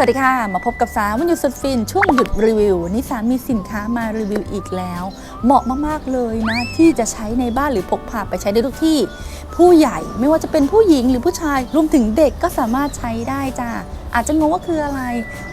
สวัสดีค่ะ มาพบกับสาววันหยุดสุดฟิน ช่วงหยุดรีวิวนิสานมีสินค้ามารีวิวอีกแล้ว เหมาะมากๆเลยนะ ที่จะใช้ในบ้านหรือพกพาไปใช้ได้ทุกที่ ผู้ใหญ่ไม่ว่าจะเป็นผู้หญิงหรือผู้ชายรวมถึงเด็กก็สามารถใช้ได้จ้าอาจจะงงว่าคืออะไร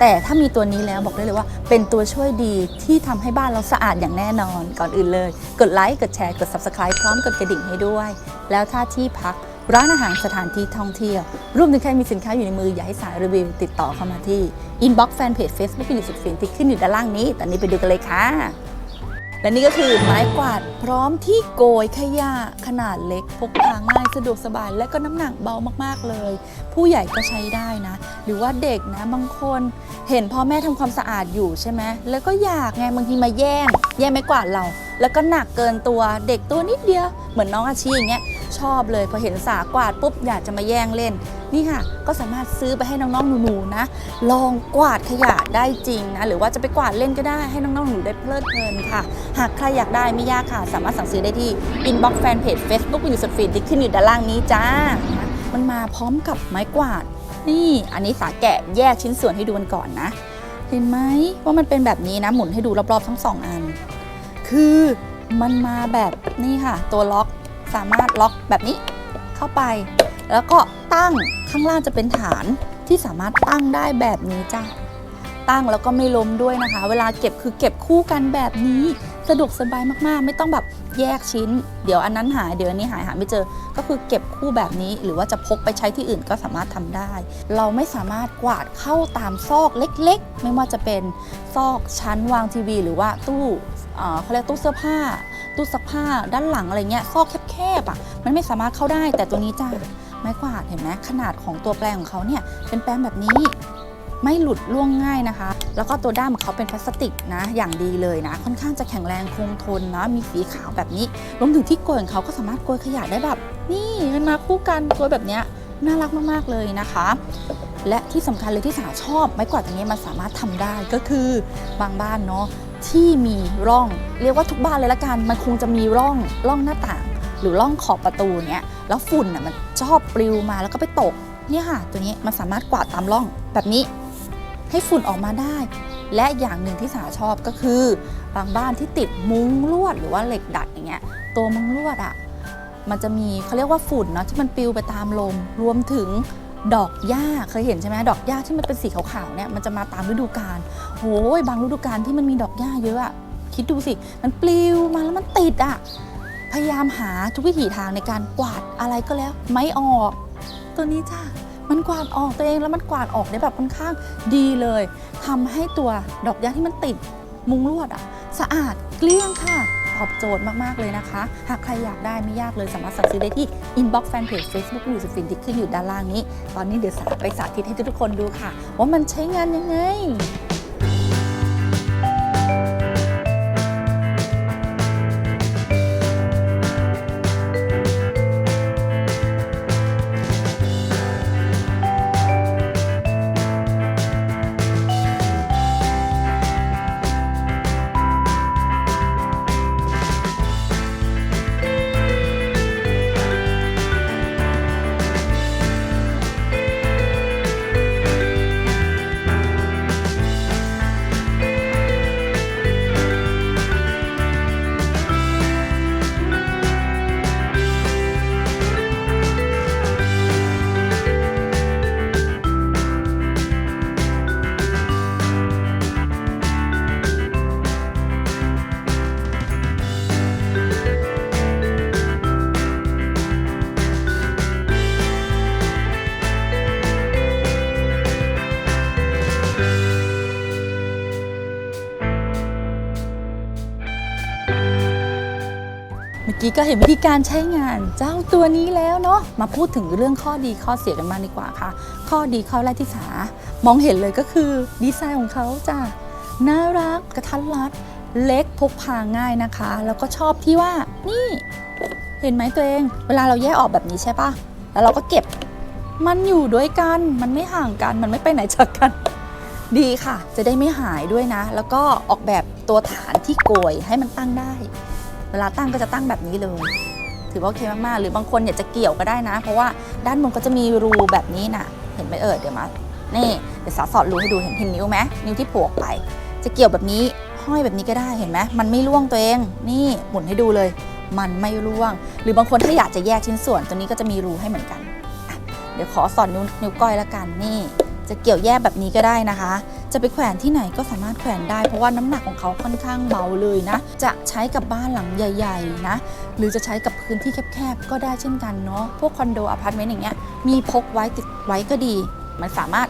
แต่ถ้ามีตัวนี้แล้วบอกได้เลยว่า เป็นตัวช่วยดีที่ทำให้บ้านเราสะอาดอย่างแน่นอนก่อนอื่นเลย กดไลค์กดแชร์กด subscribe พร้อมกดกระดิ่งให้ด้วย แล้วถ้าที่พัก ร้านอาหารสถานที่ท่องเที่ยว รวมถึงใครมีสินค้าอยู่ในมืออยากให้สายรีวิวติดต่อเข้ามาที่ inbox fanpage Facebook ฟิลิปสุดฟินที่ขึ้นอยู่ด้านล่างนี้ ตอนนี้ไปดูกันเลยค่ะ และนี่ก็คือไม้กวาดพร้อมที่โกยขยะขนาดเล็กพกพาง่ายสะดวกสบายและก็น้ำหนักเบามากๆเลย ผู้ใหญ่ก็ใช้ได้นะ หรือว่าเด็กนะบางคนเห็นพ่อแม่ทำความสะอาดอยู่ใช่ไหมแล้วก็อยากไงบางทีมาแย่งแย่งไม้กวาดเราแล้วก็หนักเกินตัวเด็กตัวนิดเดียว เหมือนน้องอาชีอย่างเงี้ย ชอบเลย พอเห็นสากวาดปุ๊บอยากจะมาแย่งเล่น นี่ค่ะ ก็สามารถซื้อไปให้น้องๆหนูๆนะ ลองกวาดขยะได้จริงนะหรือว่าจะไปกวาดเล่นก็ได้ให้น้องๆหนูได้เพลิดเพลินค่ะ หากใครอยากได้ไม่ยากค่ะ สามารถสั่งซื้อได้ที่ inbox fanpage Facebook อยู่สุดฟีดที่ขึ้นอยู่ด้านล่างนี้จ้า มันมาพร้อมกับไม้กวาด นี่อันนี้สาแกะแยกชิ้นส่วนให้ดูกันก่อนนะ เห็นไหมว่ามันเป็นแบบนี้นะหมุนให้ดูรอบๆทั้งสองอัน คือมันมาแบบนี่ค่ะ ตัวล็อก สามารถล็อกแบบนี้เข้าไป แล้วก็ตั้งข้างล่างจะเป็นฐานที่สามารถตั้งได้แบบนี้จ้าตั้งแล้วก็ไม่ล้มด้วยนะคะ เวลาเก็บคือเก็บคู่กันแบบนี้สะดวกสบายมากๆ ไม่ต้องแบบแยกชิ้น เดี๋ยวอันนั้นหายเดี๋ยวอันนี้หายหาไม่เจอ ก็คือเก็บคู่แบบนี้ หรือว่าจะพกไปใช้ที่อื่นก็สามารถทำได้ เราไม่สามารถกวาดเข้าตามซอกเล็ก ๆ ไม่ว่าจะเป็นซอกชั้นวางทีวี หรือว่าตู้เอ่อเขาเรียกตู้เสื้อผ้า ตู้ซักผ้าด้านหลังอะไรเงี้ยซอกแคบๆอะมันไม่สามารถเข้าได้แต่ตัวนี้จ้าไม้กวาดเห็นไหมขนาดของตัวแปลงของเขาเนี่ยเป็นแปลงแบบนี้ไม่หลุดล่วงง่ายนะคะ แล้วก็ตัวด้ามของเขาเป็นพลาสติกนะ อย่างดีเลยนะ ค่อนข้างจะแข็งแรงคงทนนะ มีสีขาวแบบนี้ รวมถึงที่โกยของเขาก็สามารถโกยขยะได้แบบ นี่มันมาคู่กันโกยแบบเนี้ยน่ารักมาก ๆ เลยนะคะ และที่สำคัญเลยที่สาชอบไม้กวาดตัวนี้มันสามารถทำได้ก็คือบางบ้านเนาะ ที่มีร่อง เรียกว่าทุกบ้านเลยละกันมันคงจะมีร่องร่องหน้าต่าง หรือร่องขอบประตูเนี้ยแล้วฝุ่นอะมันชอบปลิวมาแล้วก็ไปตกเนี่ยค่ะ ตัวนี้มันสามารถกวาดตามร่องแบบนี้ ให้ฝุ่นออกมาได้ และอย่างหนึ่งที่สาชอบก็คือบางบ้านที่ติดมุ้งลวดหรือว่าเหล็กดัดอย่างเงี้ยตัวมุ้งลวดอะมันจะมีเขาเรียกว่าฝุ่นเนาะที่มันปลิวไปตามลม รวมถึงดอกหญ้าเคยเห็นใช่ไหมดอกหญ้าที่มันเป็นสีขาวๆเนี่ยมันจะมาตามฤดูกาล โอ้ยบางฤดูกาลที่มันมีดอกหญ้าเยอะอะคิดดูสิ มันปลิวมาแล้วมันติดอะพยายามหาทุกวิถีทางในการกวาดอะไรก็แล้ว ไม่ออก ตัวนี้จ้ามันกวาดออกตัวเองแล้วมันกวาดออกได้แบบค่อนข้างดีเลยทำให้ตัวดอกหญ้าที่มันติดมุงลวดอะสะอาดเกลี้ยงค่ะตอบโจทย์มาก ๆ เลยนะคะ หากใครอยากได้ไม่ยากเลยสามารถสั่งซื้อได้ที่ inbox fanpage Facebook อยู่สุฟินที่ขึ้นอยู่ด้านล่างนี้ ตอนนี้เดี๋ยวสาไปสาธิตให้ทุกคนดูค่ะ ว่ามันใช้งานยังไง มื่อกี้ก็เห็นวิธีการใช้งานเจ้าตัวนี้แล้วเนาะมาพูดถึงเรื่องข้อดีข้อเสียกันมางดีกว่าค่ะ ข้อดีข้อแรกที่สามองเห็นเลยก็คือดีไซน์ของเขาจ้ะน่ารักกระทัดรัดเล็กพกพาง่ายนะคะ แล้วก็ชอบที่ว่านี่ เห็นไหมตัวเอง เวลาเราแยกออกแบบนี้ใช่ปะแล้วเราก็เก็บมันอยู่ด้วยกัน มันไม่ห่างกัน มันไม่ไปไหนจากกัน ดีค่ะ จะได้ไม่หายด้วยนะ แล้วก็ออกแบบตัวฐานที่โกยให้มันตั้งได้ เวลาตั้งก็จะตั้งแบบนี้เลย ถือว่าโอเคมากๆ หรือบางคนอยากจะเกี่ยวก็ได้นะ เพราะว่าด้านบนก็จะมีรูแบบนี้น่ะ เห็นไหมเออเดี๋ยวมา นี่เดี๋ยวสาสอดรูให้ดูเห็นเห็นนิ้วไหมนิ้วที่โผล่ออกไป จะเกี่ยวแบบนี้ห้อยแบบนี้ก็ได้เห็นไหมมันไม่ร่วงตัวเอง นี่หมุนให้ดูเลย มันไม่ร่วง หรือบางคนถ้าอยากจะแยกชิ้นส่วนตัวนี้ก็จะมีรูให้เหมือนกัน เดี๋ยวขอสอนนิ้วนิ้วก้อยละกันนี่ จะเกี่ยวแยกแบบนี้ก็ได้นะคะ จะไปแขวนที่ไหนก็สามารถแขวนได้ เพราะว่าน้ำหนักของเขาค่อนข้างเบาเลยนะ จะใช้กับบ้านหลังใหญ่ ๆ นะ หรือจะใช้กับพื้นที่แคบๆ ก็ได้เช่นกันเนาะ พวกคอนโดอพาร์ตเมนต์อย่างเงี้ย มีพกไว้ติดไว้ก็ดี มันสามารถ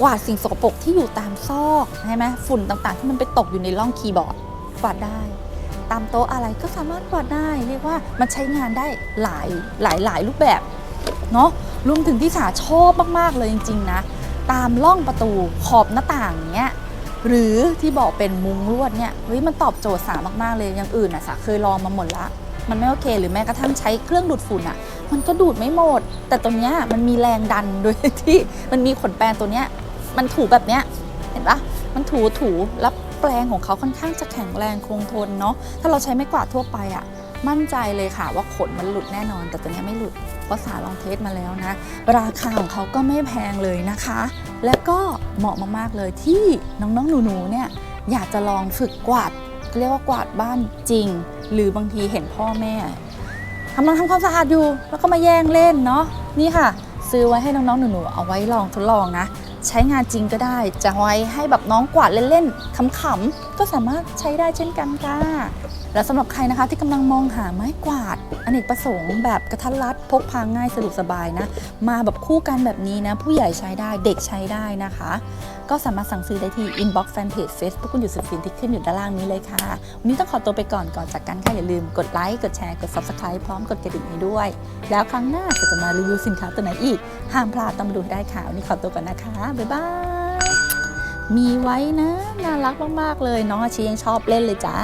กวาดสิ่งสกปรกที่อยู่ตามซอกใช่ไหมฝุ่นต่างๆ ที่มันไปตกอยู่ในร่องคีย์บอร์ดกวาดได้ ตามโต๊ะอะไรก็สามารถกวาดได้ เรียกว่ามันใช้งานได้หลายหลายหลายรูปแบบเนาะรวมถึงที่สาชอบมากๆเลยจริง ๆ นะ ตามร่องประตูขอบหน้าต่างเนี้ยหรือที่บอกเป็นมุ้งลวดเนี่ยเฮ้ยมันตอบโจทย์สามากๆเลยอย่างอื่นอะสาเคยลองมาหมดละมันไม่โอเคหรือแม้กระทั่งใช้เครื่องดูดฝุ่นอะ มันก็ดูดไม่หมด แต่ตัวเนี้ยมันมีแรงดันโดยที่มันมีขนแปรงตัวเนี้ยมันถูแบบเนี้ยเห็นปะมันถูถูแล้วแปรงของเขาค่อนข้างจะแข็งแรงคงทนเนาะถ้าเราใช้ไม้กวาดทั่วไปอะ มั่นใจเลยค่ะว่าขนมันหลุดแน่นอน แต่ตัวนี้ไม่หลุดเพราะสาลองเทสมาแล้วนะ ราคาของเขาก็ไม่แพงเลยนะคะ และก็เหมาะมากๆเลยที่น้องๆหนูๆเนี่ยอยากจะลองฝึกกวาดเรียกว่ากวาดบ้านจริง หรือบางทีเห็นพ่อแม่กำลังทำความสะอาดอยู่ แล้วก็มาแย่งเล่นเนาะนี่ค่ะ ซื้อไว้ให้น้องๆหนูๆเอาไว้ลองทดลองนะ ใช้งานจริงก็ได้จะไว้ให้แบบน้องกวาดเล่นๆขำๆ ก็สามารถใช้ได้เช่นกันค่ะ และสำหรับใครนะคะที่กำลังมองหาไม้กวาดอเนกประสงค์แบบกระทัดรัดพกพาง่ายสะดวกสบายนะ มาแบบคู่กันแบบนี้นะ ผู้ใหญ่ใช้ได้เด็กใช้ได้นะคะ ก็สามารถสั่งซื้อได้ที่ inbox fanpage Facebook คุณอยู่สุดฟินที่ขึ้นอยู่ด้านล่างนี้เลยค่ะ วันนี้ต้องขอตัวไปก่อนก่อนจากกันค่ะ อย่าลืมกดไลค์กดแชร์กด subscribe พร้อมกดกระดิ่งให้ด้วย แล้วครั้งหน้าก็จะมารีวิวสินค้าตัวไหนอีกห้ามพลาดต้องมาดูให้ได้ค่ะวันนี้ขอตัวก่อนนะคะบ๊ายบาย มีไว้นะ น่ารักมาก ๆ เลย น้องอาชียังชอบเล่นเลยจ้า